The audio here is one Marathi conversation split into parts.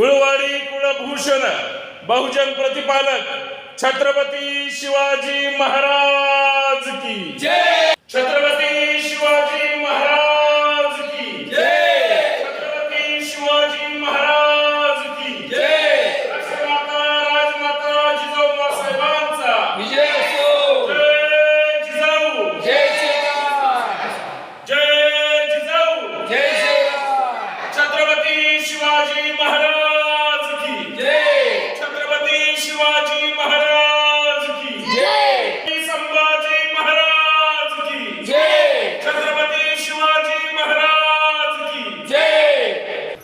कुळवाडी कुळभूषण बहुजन प्रतिपालक छत्रपती शिवाजी महाराज की. जय छत्रपती शिवाजी महाराज की. जय छत्रपती शिवाजी महाराज की. जय राष्ट्रमाता राजमाता जिजाऊ साहेबांचा. विजय असो जय जिजाऊ. जय जय जिजाऊ. जय छत्रपती शिवाजी महाराज शिवाजी महाराज की. जय. संभाजी महाराज की. जय. छत्रपती शिवाजी महाराज की. जय.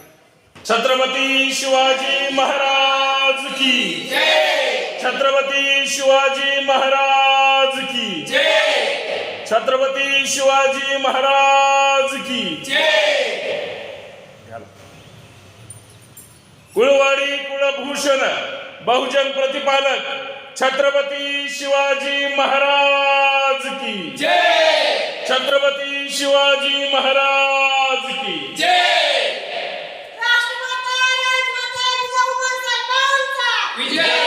छत्रपती शिवाजी महाराज की. जय. छत्रपती शिवाजी महाराज की. जय. छत्रपती शिवाजी महाराज की. जय. कुळवाडी कुळभूषण. बहुजन प्रतिपालक छत्रपती शिवाजी महाराज की। जय। छत्रपती शिवाजी महाराज की। साहेबांचा विजय।